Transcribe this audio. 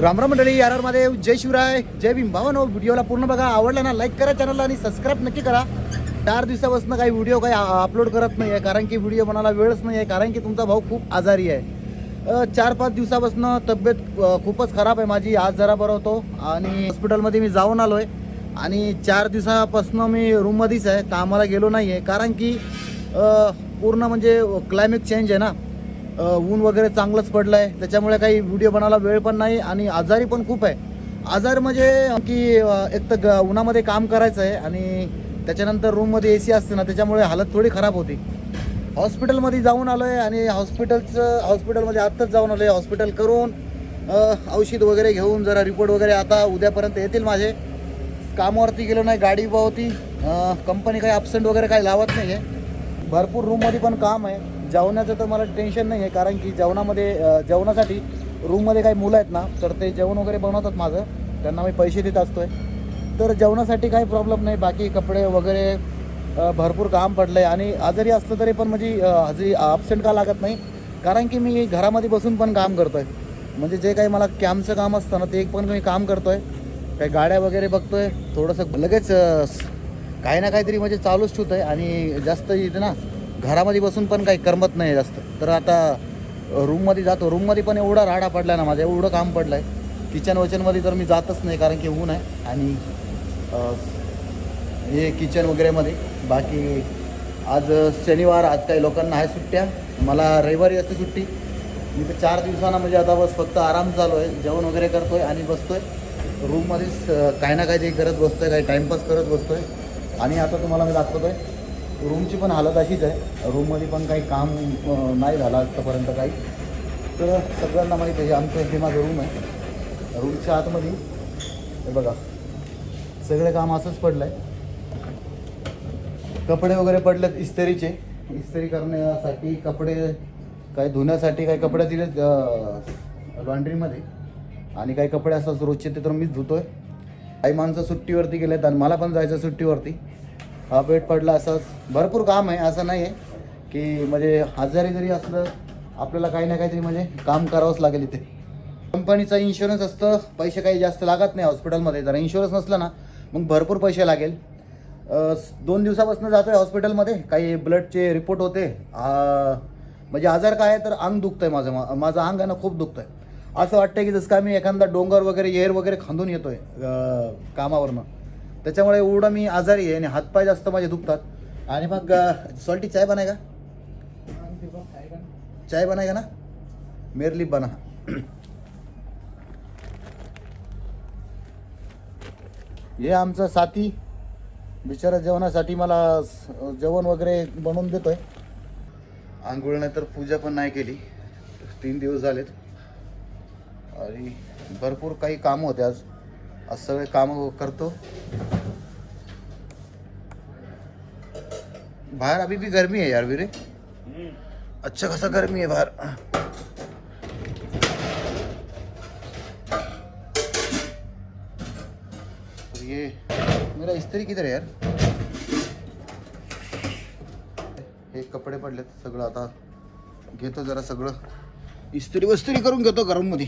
रामराम मंडळी आर आर महादेव जय शिवराय जय भीम भावानो व्हिडिओला पूर्ण बघा आवडला ना लाईक करा चॅनलला आणि सबस्क्राईब नक्की करा. चार दिवसापासून काही व्हिडिओ काही अपलोड करत नाही आहे कारण की व्हिडिओ बनायला वेळच नाही आहे कारण की तुमचा भाऊ खूप आजारी आहे. चार पाच दिवसापासून तब्येत खूपच खराब आहे माझी आज जरा बरं होतो. आणि हॉस्पिटलमध्ये मी जाऊन आलो आहे आणि चार दिवसापासून मी रूममध्येच आहे कामाला गेलो नाही आहे कारण की पूर्ण म्हणजे क्लायमेट चेंज आहे ना. ऊन वगैरे चांगलंच पडलं आहे त्याच्यामुळे काही व्हिडिओ बनायला वेळ पण नाही आणि आजारी पण खूप आहे. आजार म्हणजे की एक तर ग- उन्हामध्ये काम करायचं आहे आणि त्याच्यानंतर रूममध्ये ए सी असते ना त्याच्यामुळे हालत थोडी खराब होती. हॉस्पिटलमध्ये जाऊन आलो आहे आणि हॉस्पिटलचं हॉस्पिटलमध्ये आत्ताच जाऊन आलो आहे हॉस्पिटल करून औषध वगैरे घेऊन जरा रिपोर्ट वगैरे आता उद्यापर्यंत येतील माझे. कामावरती गेलो नाही गाडी पावती होती कंपनी काही अपसेंट वगैरे काही लावत नाही आहे भरपूर रूममध्ये पण काम आहे. जेवणाचं तर मला टेन्शन नाही आहे कारण की जेवणामध्ये जेवणासाठी रूममध्ये काही मुलं आहेत ना तर ते जेवण वगैरे बनवतात माझं. त्यांना मी पैसे देत असतो आहे तर जेवणासाठी काही प्रॉब्लेम नाही बाकी कपडे वगैरे भरपूर काम पडलं आहे आणि आजारी असलं तरी पण म्हणजे हजी हजरी अपसेंट का लागत नाही कारण की मी घरामध्ये बसून पण काम करतो आहे म्हणजे जे काही मला कॅम्पचं काम असतं ना ते एक पण मी काम करतो आहे काही गाड्या वगैरे बघतो आहे थोडंसं लगेच काही ना काहीतरी म्हणजे चालूच ठेवत आहे आणि जास्त इथे ना घरामध्ये बसून पण काही करमत नाही जास्त. तर आता रूममध्ये जातो. रूममध्ये पण एवढा राडा पडला ना माझं एवढं काम पडलं आहे किचन वचनमध्ये तर मी जातच नाही कारण की ऊन आहे आणि हे किचन वगैरेमध्ये बाकी आज शनिवार आज काही लोकांना आहे सुट्ट्या. मला रविवारी असते सुट्टी. मी तर चार दिवसांना म्हणजे आता बस फक्त आराम चालू आहे जेवण वगैरे करतोय आणि बसतोय. रूममध्येच काही ना काही ते करत बसतोय काही टाईमपास करत बसतोय. आणि आता तुम्हाला मी दाखवतोय रूमची पण हालत अशीच आहे. रूममध्ये पण काही काम नाही झालं आत्तापर्यंत काही. तर सगळ्यांना माहीत आहे आमचं हे माझं रूम आहे. रूमच्या आतमध्ये हे बघा सगळे काम असंच पडलं आहे कपडे वगैरे पडलेत इस्त्रीचे. इस्त्री करण्यासाठी कपडे काही धुण्यासाठी काही कपडे दिलेत लॉन्ड्रीमध्ये आणि काही कपडे असतात रोजचे ते तर मीच धुतो आहे काही माणसं सुट्टीवरती गेलेत आणि मला पण जायचं सुट्टीवरती. हा बेड पडला असंच. भरपूर काम आहे असं नाही आहे की म्हणजे आजारी जरी असलं आपल्याला काही ना काहीतरी म्हणजे काम करावंच लागेल इथे. कंपनीचा इन्शुरन्स असतं पैसे काही जास्त लागत नाही हॉस्पिटलमध्ये जर इन्शुरन्स नसलं ना मग भरपूर पैसे लागेल. दोन दिवसापासून जातो आहे हॉस्पिटलमध्ये काही ब्लडचे रिपोर्ट होते. म्हणजे आजार काय आहे तर अंग दुखतं आहे माझं माझं अंग आहे ना खूप दुखतं आहे असं वाटतं की जसं का मी एखादा डोंगर वगैरे येर वगैरे खांदून येतो आहे कामावरनं. त्याच्यामुळे एवढं मी आजारी आहे आणि हातपाय जास्त माझे दुखतात. आणि मग सॉल्टी चाय बनाय का? चाय बनाय का ना? मेरली बना. हे आमचा साथी बिचारा जेवणासाठी मला जेवण वगैरे बनवून देतोय. आंघोळ नाही तर पूजा पण नाही केली. तीन दिवस झालेत. आणि भरपूर काही कामं होते आज. आज सगळे कामं करतो. बाहर अभी भी गर्मी है यार वीरे अच्छा खासा गर्मी है बाहर। तो ये मेरा इस्त्री किधर है यार? हे कपडे पडलेत सगळं आता। घेतो जरा सगळं। इस्त्री वस्त्री करून घेतो गरममध्ये